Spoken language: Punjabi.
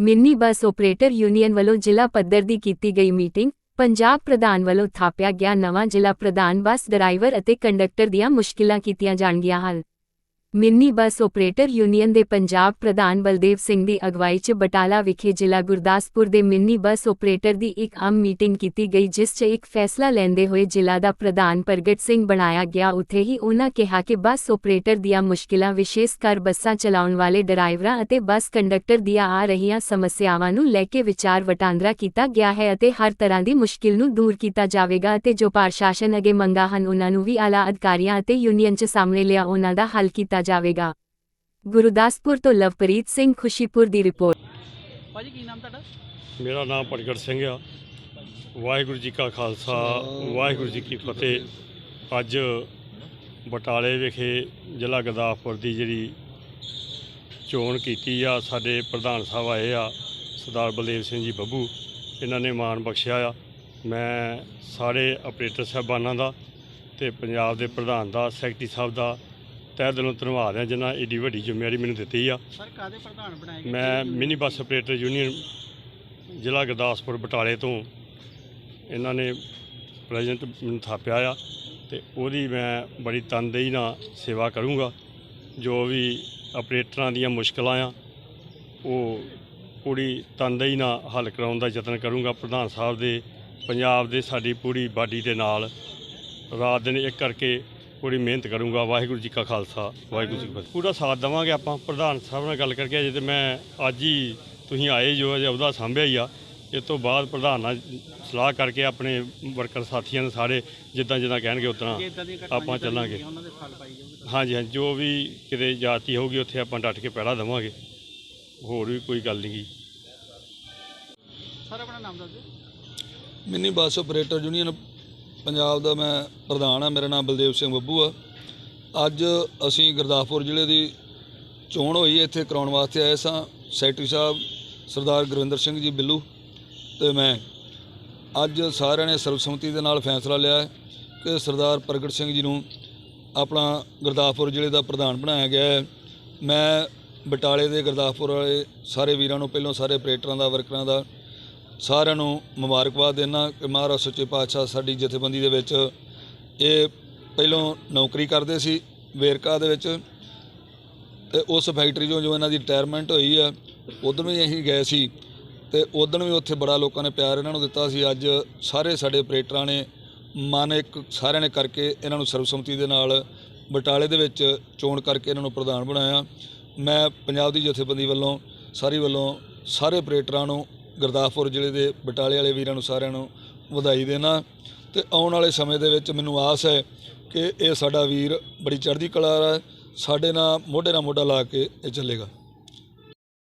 ਮਿੰਨੀ ਬੱਸ ਆਪਰੇਟਰ ਯੂਨੀਅਨ ਵੱਲੋਂ ਜ਼ਿਲ੍ਹਾ ਪੱਧਰ ਦੀ ਕੀਤੀ ਗਈ ਮੀਟਿੰਗ, ਪੰਜਾਬ ਪ੍ਰਧਾਨ ਵੱਲੋਂ ਥਾਪਿਆ ਗਿਆ ਨਵਾਂ ਜ਼ਿਲ੍ਹਾ ਪ੍ਰਧਾਨ ਬੱਸ ਡਰਾਈਵਰ ਅਤੇ ਕੰਡਕਟਰ ਦੀਆਂ ਮੁਸ਼ਕਿਲਾਂ ਕੀਤੀਆਂ ਜਾਣਗੀਆਂ ਹੱਲ ਮਿੰਨੀ ਬੱਸ ਆਪਰੇਟਰ ਯੂਨੀਅਨ ਦੇ ਪੰਜਾਬ ਪ੍ਰਧਾਨ ਬਲਦੇਵ ਸਿੰਘ ਦੀ ਅਗਵਾਈ 'ਚ ਬਟਾਲਾ ਵਿਖੇ ਜ਼ਿਲ੍ਹਾ ਗੁਰਦਾਸਪੁਰ ਦੇ ਮਿੰਨੀ ਬੱਸ ਆਪਰੇਟਰ ਦੀ ਇੱਕ ਆਮ ਮੀਟਿੰਗ ਕੀਤੀ ਗਈ, ਜਿਸ 'ਚ ਇੱਕ ਫੈਸਲਾ ਲੈਂਦੇ ਹੋਏ ਜ਼ਿਲ੍ਹਾ ਦਾ ਪ੍ਰਧਾਨ ਪ੍ਰਗਟ ਸਿੰਘ ਬਣਾਇਆ ਗਿਆ। ਉੱਥੇ ਹੀ ਉਹਨਾਂ ਕਿਹਾ ਕਿ ਬੱਸ ਆਪਰੇਟਰ ਦੀਆਂ ਮੁਸ਼ਕਿਲਾਂ ਵਿਸ਼ੇਸ਼ ਕਰ ਬੱਸਾਂ ਚਲਾਉਣ ਵਾਲੇ ਡਰਾਈਵਰਾਂ ਅਤੇ ਬੱਸ ਕੰਡਕਟਰ ਦੀਆਂ ਆ ਰਹੀਆਂ ਸਮੱਸਿਆਵਾਂ ਨੂੰ ਲੈ ਕੇ ਵਿਚਾਰ ਵਟਾਂਦਰਾ ਕੀਤਾ ਗਿਆ ਹੈ ਅਤੇ ਹਰ ਤਰ੍ਹਾਂ ਦੀ ਮੁਸ਼ਕਿਲ ਨੂੰ ਦੂਰ ਕੀਤਾ ਜਾਵੇਗਾ ਅਤੇ ਜੋ ਪ੍ਰਸ਼ਾਸਨ ਅਗੇ ਮੰਗਾਂ ਹਨ ਉਹਨਾਂ ਨੂੰ ਵੀ ਆਲਾ ਅਧਿਕਾਰੀਆਂ ਅਤੇ ਯੂਨੀਅਨ 'ਚ ਸਾਹਮਣੇ ਲਿਆ ਉਹਨਾਂ ਦਾ ਹੱਲ ਕੀਤਾ ਜਾਵੇਗਾ। ਗੁਰਦਾਸਪੁਰ ਤੋਂ ਲਵਪ੍ਰੀਤ ਸਿੰਘ ਖੁਸ਼ੀਪੁਰ ਦੀ ਰਿਪੋਰਟ। ਭਾਜੀ ਕੀ ਨਾਮ ਤੁਹਾਡਾ? ਮੇਰਾ ਨਾਮ ਪ੍ਰਗਟ ਸਿੰਘ ਆ। ਵਾਹਿਗੁਰੂ ਜੀ ਕਾ ਖਾਲਸਾ ਵਾਹਿਗੁਰੂ ਜੀ ਕੀ ਫਤਿਹ। ਅੱਜ ਬਟਾਲੇ ਵਿਖੇ ਜ਼ਿਲ੍ਹਾ ਗੁਰਦਾਸਪੁਰ ਦੀ ਜਿਹੜੀ ਚੋਣ ਕੀਤੀ ਆ ਸਾਡੇ ਪ੍ਰਧਾਨ ਸਾਹਿਬ ਆਏ ਆ ਸਰਦਾਰ ਬਲਦੇਵ ਸਿੰਘ ਜੀ ਬੱਬੂ। ਇਹਨਾਂ ਨੇ ਮਾਣ ਬਖਸ਼ਿਆ ਆ। ਮੈਂ ਸਾਰੇ ਆਪਰੇਟਰ ਸਾਹਿਬਾਨਾਂ ਦਾ ਤੇ ਪੰਜਾਬ ਦੇ ਪ੍ਰਧਾਨ ਦਾ ਸੈਕਟਰੀ ਸਾਹਿਬ ਦਾ ਤਹਿ ਦਿਲੋਂ ਧੰਨਵਾਦ ਆ ਜਿਨ੍ਹਾਂ ਏਡੀ ਵੱਡੀ ਜ਼ਿੰਮੇਵਾਰੀ ਮੈਨੂੰ ਦਿੱਤੀ ਆ। ਸਰ ਕਾਦੇ ਪ੍ਰਧਾਨ ਬਣਾਏ ਗਏ? ਮੈਂ ਮਿਨੀ ਬੱਸ ਆਪਰੇਟਰ ਯੂਨੀਅਨ ਜ਼ਿਲ੍ਹਾ ਗੁਰਦਾਸਪੁਰ ਬਟਾਲੇ ਤੋਂ ਇਹਨਾਂ ਨੇ ਪ੍ਰੈਜ਼ੈਂਟ ਮੈਨੂੰ ਥਾਪਿਆ ਆ ਤੇ ਉਹਦੀ ਮੈਂ ਬੜੀ ਤਨਦੇਹੀ ਨਾਲ ਸੇਵਾ ਕਰੂੰਗਾ। ਜੋ ਵੀ ਆਪਰੇਟਰਾਂ ਦੀਆਂ ਮੁਸ਼ਕਲਾਂ ਆ ਉਹ ਪੂਰੀ ਤਨਦੇਹੀ ਨਾਲ ਹੱਲ ਕਰਾਉਣ ਦਾ ਯਤਨ ਕਰੂੰਗਾ। ਪ੍ਰਧਾਨ ਸਾਹਿਬ ਦੇ ਪੰਜਾਬ ਦੇ ਸਾਡੀ ਪੂਰੀ ਬਾਡੀ ਦੇ ਨਾਲ ਰਾਤ ਦਿਨ ਇੱਕ ਕਰਕੇ ਪੂਰੀ ਮਿਹਨਤ ਕਰੂੰਗਾ ਵਾਹਿਗੁਰੂ ਜੀ ਕਾ ਖਾਲਸਾ ਵਾਹਿਗੁਰੂ ਜੀ ਕੀ ਫਤਿਹ। ਪੂਰਾ ਸਾਥ ਦੇਵਾਂਗੇ ਆਪਾਂ ਪ੍ਰਧਾਨ ਸਾਹਿਬ ਨਾਲ ਗੱਲ ਕਰਕੇ ਅਜੇ ਤੇ ਮੈਂ ਅੱਜ ਹੀ ਤੁਸੀਂ ਆਏ ਜੋ ਅਜੇ ਉਹਦਾ ਸਾਂਭਿਆ ਹੀ ਆ। ਇਸ ਤੋਂ ਬਾਅਦ ਪ੍ਰਧਾਨ ਨਾਲ ਸਲਾਹ ਕਰਕੇ ਆਪਣੇ ਵਰਕਰ ਸਾਥੀਆਂ ਦੇ ਸਾਰੇ ਜਿੱਦਾਂ ਜਿੱਦਾਂ ਕਹਿਣਗੇ ਉਤਨਾ ਜੇ ਆਪਾਂ ਚੱਲਾਂਗੇ। ਹਾਂਜੀ ਹਾਂਜੀ ਜੋ ਵੀ ਕਿਤੇ ਜਾਤੀ ਹੋਊਗੀ ਉੱਥੇ ਆਪਾਂ ਡਟ ਕੇ ਪਹਿਰਾ ਦੇਵਾਂਗੇ। ਹੋਰ ਵੀ ਕੋਈ ਗੱਲ ਨਹੀਂ ਸਰ ਆਪਣਾ ਨਾਮ ਦੱਸ ਦਿਓ। Mini bus operator union Punjab ਦਾ ਮੈਂ ਪ੍ਰਧਾਨ ਆ, ਮੇਰਾ ਨਾਮ ਬਲਦੇਵ ਸਿੰਘ ਬੱਬੂ ਆ। ਅੱਜ ਅਸੀਂ ਗੁਰਦਾਸਪੁਰ ਜ਼ਿਲ੍ਹੇ ਦੀ ਚੋਣ ਹੋਈ, ਇੱਥੇ ਕਰਾਉਣ ਵਾਸਤੇ ਆਏ ਸਾਂ। ਸੈਕਟਰੀ ਸਾਹਿਬ ਸਰਦਾਰ ਗੁਰਵਿੰਦਰ ਸਿੰਘ ਜੀ ਬਿੱਲੂ ਤੇ ਮੈਂ। ਅੱਜ ਸਾਰਿਆਂ ਨੇ ਸਰਬਸੰਮਤੀ ਦੇ ਨਾਲ ਫੈਸਲਾ ਲਿਆ ਕਿ ਸਰਦਾਰ ਪ੍ਰਗਟ ਸਿੰਘ ਜੀ ਨੂੰ ਆਪਣਾ ਗੁਰਦਾਸਪੁਰ ਜ਼ਿਲ੍ਹੇ ਦਾ ਪ੍ਰਧਾਨ ਬਣਾਇਆ ਗਿਆ ਹੈ। ਮੈਂ ਬਟਾਲੇ ਦੇ ਗੁਰਦਾਸਪੁਰ ਵਾਲੇ ਸਾਰੇ ਵੀਰਾਂ ਨੂੰ, ਪਹਿਲਾਂ ਸਾਰੇ ਆਪਰੇਟਰਾਂ ਦਾ, ਵਰਕਰਾਂ ਦਾ ਸਾਰਿਆਂ ਨੂੰ ਮੁਬਾਰਕਬਾਦ ਦੇਣਾ ਕਿ ਮਹਾਰਾਜ ਸੱਚੇ ਪਾਤਸ਼ਾਹ ਸਾਡੀ ਜਥੇਬੰਦੀ ਦੇ ਵਿੱਚ ਇਹ ਪਹਿਲਾਂ ਨੌਕਰੀ ਕਰਦੇ ਸੀ ਵੇਰਕਾ ਦੇ ਵਿੱਚ ਤੇ ਉਸ ਫੈਕਟਰੀ 'ਚੋਂ ਜੋ ਇਹਨਾਂ ਦੀ ਰਿਟਾਇਰਮੈਂਟ ਹੋਈ ਆ ਉਦੋਂ ਵੀ ਅਸੀਂ ਗਏ ਸੀ ਤੇ ਉਦੋਂ ਵੀ ਉੱਥੇ ਬੜਾ ਲੋਕਾਂ ਨੇ ਪਿਆਰ ਇਹਨਾਂ ਨੂੰ ਦਿੱਤਾ ਸੀ। ਅੱਜ ਸਾਰੇ ਸਾਡੇ ਆਪਰੇਟਰਾਂ ਨੇ ਮਨ ਇੱਕ ਸਾਰਿਆਂ ਨੇ ਕਰਕੇ ਇਹਨਾਂ ਨੂੰ ਸਰਬਸੰਮਤੀ ਦੇ ਨਾਲ ਬਟਾਲੇ ਦੇ ਵਿੱਚ ਚੋਣ ਕਰਕੇ ਇਹਨਾਂ ਨੂੰ ਪ੍ਰਧਾਨ ਬਣਾਇਆ। ਮੈਂ ਪੰਜਾਬ ਦੀ ਜਥੇਬੰਦੀ ਵੱਲੋਂ, ਸਾਰੀ ਵੱਲੋਂ ਸਾਰੇ ਆਪਰੇਟਰਾਂ ਨੂੰ ਗੁਰਦਾਸਪੁਰ ਜ਼ਿਲ੍ਹੇ ਦੇ ਬਟਾਲੇ ਵਾਲੇ ਵੀਰਾਂ ਨੂੰ ਸਾਰਿਆਂ ਨੂੰ ਵਧਾਈ ਦੇਣਾ ਤੇ ਆਉਣ ਵਾਲੇ ਸਮੇਂ ਦੇ ਵਿੱਚ ਮੈਨੂੰ ਆਸ ਹੈ ਕਿ ਇਹ ਸਾਡਾ ਵੀਰ ਬੜੀ ਚੜ੍ਹਦੀ ਕਲਾ ਹੈ ਸਾਡੇ ਨਾਲ ਮੋਢੇ ਨਾਲ ਮੋਢਾ ਲਾ ਕੇ ਇਹ ਚੱਲੇਗਾ।